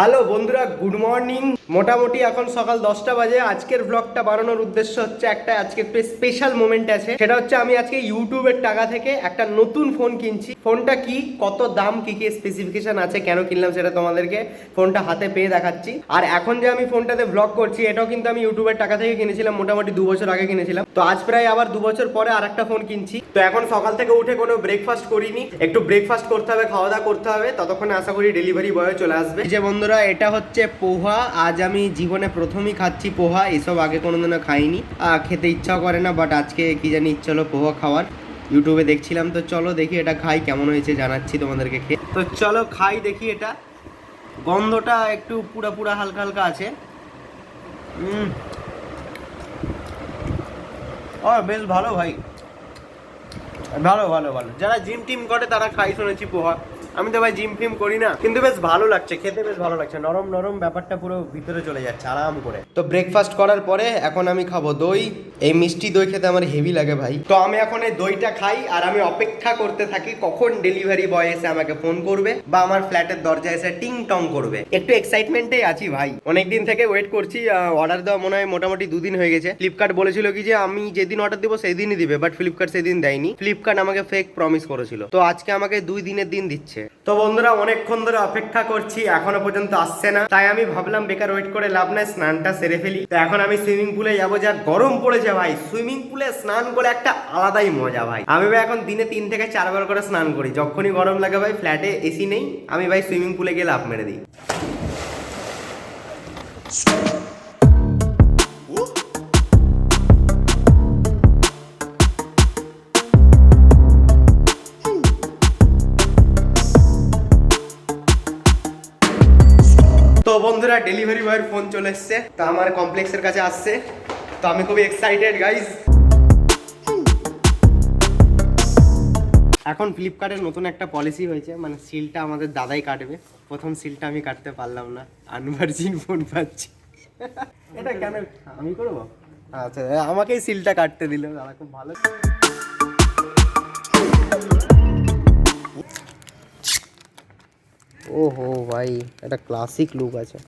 Hello বন্ধুরা, good morning. মোটামুটি এখন সকাল দশটা বাজে। আজকের ব্লগটা বানানোর উদ্দেশ্য হচ্ছে একটা, আজকে স্পেশাল মোমেন্ট আছে। সেটা হচ্ছে আমি আজকে ইউটিউবের টাকা থেকে একটা নতুন ফোন কিনছি। ফোনটা কি, কত দাম, কি কি স্পেসিফিকেশন আছে, কেন কিনলাম সেটা তোমাদেরকে ফোনটা হাতে পেয়ে দেখাচ্ছি। আর এখন যে আমি ফোনটাতে ব্লগ করছি, এটাও কিন্তু আমি ইউটিউবের টাকা থেকে কিনেছিলাম, মোটামুটি দু বছর আগে কিনেছিলাম। তো আজ প্রায় আবার দু বছর পরে আর একটা ফোন কিনছি। তো এখন সকাল থেকে উঠে কোনো ব্রেকফাস্ট করিনি। একটু ব্রেকফাস্ট করতে হবে খাওয়া দাওয়া করতে হবে। ততক্ষণে আশা করি ডেলিভারি বয় চলে আসবে। যে বন্ধুরা এটা হচ্ছে পোহা। আজ আমি জীবনে প্রথমই খাচ্ছি পোহা, এসব আগে কোনোদিনও খাইনি। খেতে ইচ্ছাও করে না বাট আজকে কি জানি ইচ্ছা হলো পোহা খাওয়ার। ইউটিউবে দেখছিলাম, তো চলো দেখি এটা খাই, কেমন হয়েছে জানাচ্ছি তোমাদেরকে খেয়ে। তো চলো খাই দেখি এটা। গন্ধটা একটু পুরা পুরা হালকা হালকা আছে। ও, বেশ ভালো ভাই। ভালো ভালো ভালো। যারা জিম টিম করে, তারা খাই শুনেছি পোহা। আমি তো ভাই জিম ফিম করি না। কিন্তু বেশ ভালো লাগছে, খেতে বেশ ভালো লাগছে। নরম নরম ব্যাপারটা পুরো ভিতরে চলে যাচ্ছে, আরাম করে। তো ব্রেকফাস্ট করার পরে এখন আমি খাব দই। এই মিষ্টি দই খেতে আমার হেভি লাগে ভাই। তো আমি এখন এই দইটা খাই আর আমি অপেক্ষা করতে থাকি কখন ডেলিভারি বয় এসে আমাকে ফোন করবে বা আমার ফ্ল্যাটের দরজা এসে টিং টং করবে। একটু এক্সাইটমেন্টেই আছি ভাই। অনেকদিন থেকে ওয়েট করছি অর্ডার দেওয়া মনে হয় মোটামুটি দুদিন হয়ে গেছে। ফ্লিপকার্ট বলেছিল কি যে, আমি যেদিন অর্ডার দেবো সেই দিনই দিবে বাট ফ্লিপকার্ট সেদিন দেয়নি। ফ্লিপকার্ট আমাকে ফেক প্রমিস করেছিল। তো আজকে আমাকে দুই দিনের দিন দিচ্ছে। তো বন্ধুরা, অনেকক্ষণ ধরে অপেক্ষা করছি, এখনও পর্যন্ত আসছে না। তাই আমি ভাবলাম, বেকার ওয়েট করে লাভ নাই, স্নানটা সেরে ফেলি। তো এখন আমি সুইমিং পুলে যাব, যা গরম পড়েছে ভাই। সুইমিং পুলে স্নান করে একটা আলাদাই মজা ভাই। আমি ভাই এখন দিনে তিন থেকে চারবার করে স্নান করি। যখনই গরম লাগে ভাই ফ্ল্যাটে এসি নেই, আমি ভাই সুইমিং পুলে গিয়ে লাভ মেরে দিই। বন্ধুরা ডেলিভারি বয়ের ফোন চলে এসছে। তা আমার কমপ্লেক্সের কাছে আসছে। তো আমি খুবই এক্সাইটেড গাইজ এখন ফ্লিপকার্টের নতুন একটা পলিসি হয়েছে। মানে সিলটা আমাদের দাদাই কাটবে। প্রথম সিলটা আমি কাটতে পারলাম না। আনভার্জিন ফোন পাচ্ছি। এটা কেন? আমি করব? আচ্ছা আমাকেই সিলটা কাটতে দিল। দাদা, খুব ভালো। ওহো ভাই, একটা ক্লাসিক লুক আছে।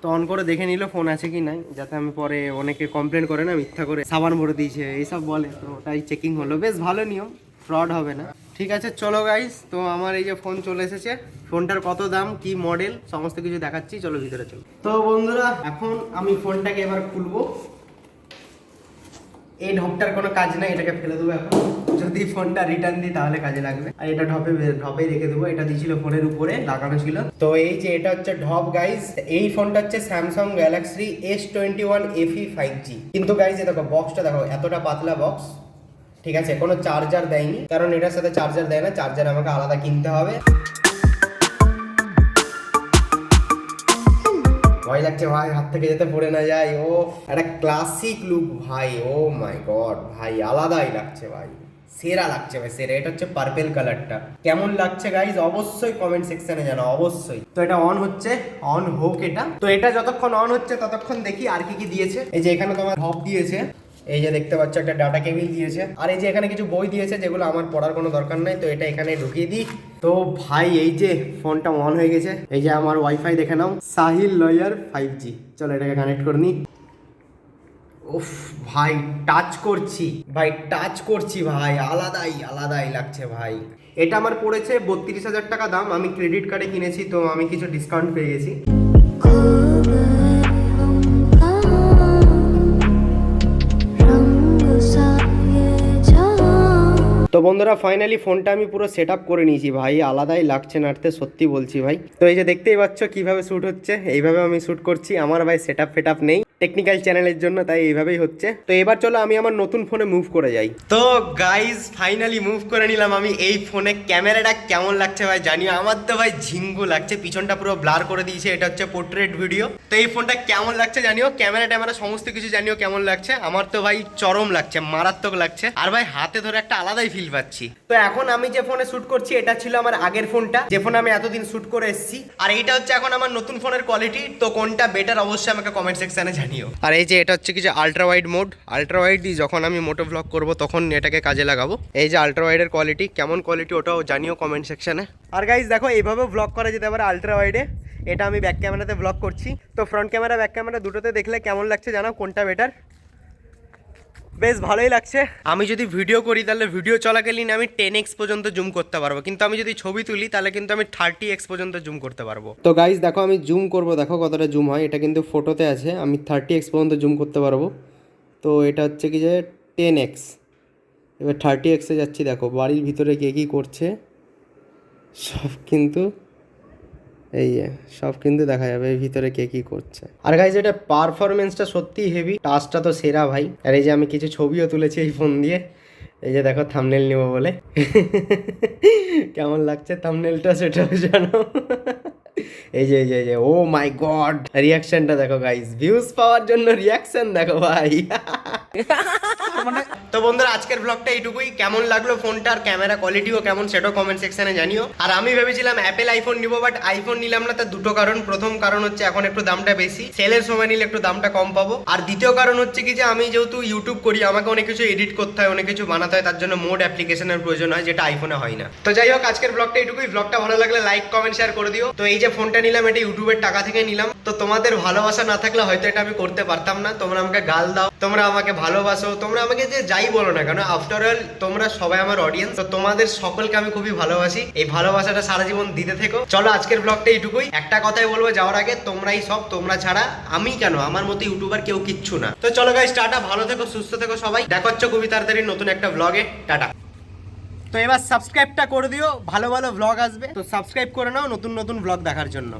তো অন করে দেখে নিল ফোন আছে কি নাই, যাতে আমি পরে অনেকে কমপ্লেন করে না, মিথ্যা করে সাবান ভরে দিয়েছে, এইসব বলে। তো ওটাই চেকিং হলো। বেশ ভালো নিয়ম ফ্রড হবে না। ঠিক আছে, চলো গাইস তো আমার এই যে ফোন চলে এসেছে। ফোনটার কত দাম, কি মডেল সমস্ত কিছু দেখাচ্ছি, চলো ভিতরে চলো। তো বন্ধুরা, এখন আমি ফোনটাকে এবার খুলবো। এই ঢপটার কোনো কাজ নাই, এটাকে ফেলে দেবো এখন। যদি ফোনটা রিটার্ন দিই তাহলে কাজে লাগবে। আর এটা ঢপে ঢপে রেখে দেবো। এটা দিয়েছিল ফোনের উপরে, লাগানো ছিল। তো এই যে এটা হচ্ছে ঢপ গাইজ এই ফোনটা হচ্ছে Samsung Galaxy S twenty one FE five G কিন্তু গাইজ দেখো বক্সটা দেখো, এতটা পাতলা বক্স ঠিক আছে, কোনো চার্জার দেয়নি। কারণ এটার সাথে চার্জার দেয় না চার্জার আমাকে আলাদা কিনতে হবে। ভয় লাগছে, ভাই, হাত থেকে যেতে পড়ে না যায়। ও, একটা ক্লাসিক লুক ভাই। ও মাই গড ভাই, আলাদাই লাগছে, ভাই। সেরা লাগছে ভাই, সেরা। এটা হচ্ছে পার্পেল কালারটা কেমন লাগছে গাইজ অবশ্যই কমেন্ট সেকশনে জানো অবশ্যই। তো এটা অন হচ্ছে অন হোক এটা। তো এটা যতক্ষণ অন হচ্ছে, ততক্ষণ দেখি আর কি কি দিয়েছে। এই যে এখানে তোমার হব দিয়েছে। এই যে দেখতে পাচ্ছ, একটা ডাটা কেবিল দিয়েছে। আর এই যে এখানে কিছু বই দিয়েছে, যেগুলো আমার পড়ার কোনো দরকার নাই, তো এটা এখানে ঢুকিয়ে দিই। তো ভাই, এই যে ফোনটা অন হয়ে গেছে। এই যে আমার ওয়াইফাই দেখে নাও, সাহিল লয়ার ফাইভ জি চলো এটাকে কানেক্ট করে নিই। উফ, ভাই টাচ করছি। ভাই টাচ করছি, ভাই, আলাদাই আলাদাই লাগছে, ভাই। এটা আমার পড়েছে বত্রিশ হাজার টাকা দাম, আমি ক্রেডিট কার্ডে কিনেছি, তো আমি কিছু ডিসকাউন্ট পেয়ে গেছি। তো বন্ধুরা ফাইনালি ফোনটা আমি পুরো সেট আপ করে নিয়েছি, ভাই, আলাদাই লাগছে নাড়তে সত্যি বলছি, ভাই। তো এই যে দেখতেই পাচ্ছ কীভাবে শ্যুট হচ্ছে, এইভাবে আমি শ্যুট করছি, আমার ভাই সেট আপ ফেট আপ নেই। টেকনিক্যাল চ্যানেলের জন্য তাই এইভাবেই হচ্ছে। তো এবার চলো আমি আমার নতুন ফোনে মুভ করে যাই। তো গাইজ ফাইনালি মুভ করে নিলাম আমি এই ফোনে ক্যামেরাটা কেমন লাগছে ভাই জানিও? আমার তো ভাই ঝিঙ্গু লাগছে পিছনটা পুরো ব্লার করে দিয়েছে এটা হচ্ছে পোর্ট্রেট ভিডিও তো এই ফোনটা কেমন লাগছে জানিও? ক্যামেরা ট্যামেরা সমস্ত কিছু জানিও কেমন লাগছে। আমার তো ভাই চরম লাগছে মারাত্মক লাগছে। আর ভাই হাতে ধরে একটা আলাদাই ফিল পাচ্ছি। তো এখন আমি যে ফোনে শ্যুট করছি এটা ছিল আমার আগের ফোনটা যে ফোনে আমি এতদিন শ্যুট করে এসেছি। আর এইটা হচ্ছে এখন আমার নতুন ফোনের কোয়ালিটি তো কোনটা বেটার অবশ্যই আমাকে কমেন্ট সেকশনে জানিও। আর এই যে এটা হচ্ছে কি যে ultra wide mode ultra wide যখন আমি মোটো ব্লগ করব তখন এটাকে কাজে লাগাবো। এই যে আলট্রা ওয়াইডের কোয়ালিটি কেমন কোয়ালিটি ওটাও জানিও কমেন্ট সেকশনে আর গাইজ দেখো এইভাবে ব্লগ করা যেতে পারে আলট্রা ওয়াইডে এটা আমি ব্যাক ক্যামেরাতে ব্লগ করছি। তো ফ্রন্ট ক্যামেরা ব্যাক ক্যামেরা দুটোতে দেখলে কেমন লাগছে জানাও, কোনটা বেটার বেশ ভালোই লাগছে। আমি যদি ভিডিও করি তাহলে ভিডিও চলাকালীন আমি টেন এক্স পর্যন্ত জুম করতে পারব। কিন্তু আমি যদি ছবি তুলি তাহলে কিন্তু আমি থার্টি এক্স পর্যন্ত জুম করতে পারব। তো গাইজ দেখো আমি জুম করব। দেখো কতটা জুম হয়। এটা কিন্তু ফটোতে আছে। আমি থার্টি এক্স পর্যন্ত জুম করতে পারব। তো এটা হচ্ছে কি যে টেন এক্স এবার থার্টি এক্সে যাচ্ছি। দেখো বাড়ির ভিতরে কে কী করছে সব কিন্তু এই সব কিন্তু দেখা যাবে ভিতরে কে কি করছে। আর গাইজ এটা পারফরমেন্সটা সত্যিই হেভি টাচটা তো সেরা ভাই। আর এই যে আমি কিছু ছবিও তুলেছি এই ফোন দিয়ে। এই যে দেখো থামনেল নিব বলে। কেমন লাগছে থামনেলটা সেটাও জানো। এই যে এই যে এই যে ও মাই গড রিয়াকশনটা দেখো গাইজ ভিউজ পাওয়ার জন্য রিয়াকশন দেখো ভাই। তো বন্ধুরা, আজকের ব্লগটা এইটুকুই। কেমন লাগল ফোনটার ক্যামেরা কোয়ালিটিও কেমন সেটাও কমেন্ট সেকশনে জানিও। আর আমি ভেবেছিলাম অ্যাপেল আইফোন নিবো বাট আইফোন নিলাম না, তার দুটো কারণ। প্রথম কারণ হচ্ছে, এখন একটু দামটা বেশি। সেলের সময় নিলে একটু দামটা কম পাবো। আর দ্বিতীয় কারণ হচ্ছে কি যে, আমি যেহেতু ইউটিউব করি, আমাকে অনেক কিছু এডিট করতে হয়, অনেক কিছু বানাতে হয়, তার জন্য মোড অ্যাপ্লিকেশনের প্রয়োজন হয়, যেটা আইফোনে হয় না। তো যাই হোক, আজকের ব্লগটা এইটুকুই। ব্লগটা ভালো লাগলে লাইক কমেন্ট শেয়ার করে দিও। তো এই যে ফোনটা নিলাম, এটা ইউটিউবের টাকা থেকে নিলাম। তো তোমাদের ভালোবাসা না থাকলে হয়তো এটা আমি করতে পারতাম না। তোমরা আমাকে গাল দাও, তোমরা আমাকে ভালোবাসো, তোমরা আমাকে যে যাই বলো না কেন আফটার অল তোমরা সবাই আমার অডিয়েন্স তো তোমাদের সকলকে আমি খুবই ভালোবাসি। এই ভালোবাসাটা সারা জীবন দিতে থেকো। চলো আজকের ব্লগটা এইটুকুই। একটা কথাই বলব, যাওয়ার আগে তোমরাই সব, তোমরা ছাড়া আমি কেন? আমার মতো ইউটিউবার কেউ কিচ্ছু না। তো চলো গাইস টাটা, ভালো থেকো, সুস্থ থেকো সবাই। দেখা হচ্ছে খুবই তাড়াতাড়ি নতুন একটা ব্লগে টাটা। তো এবার সাবস্ক্রাইবটা করে দিও, ভালো ভালো ব্লগ আসবে। তো সাবস্ক্রাইব করে নাও নতুন নতুন ব্লগ দেখার জন্য।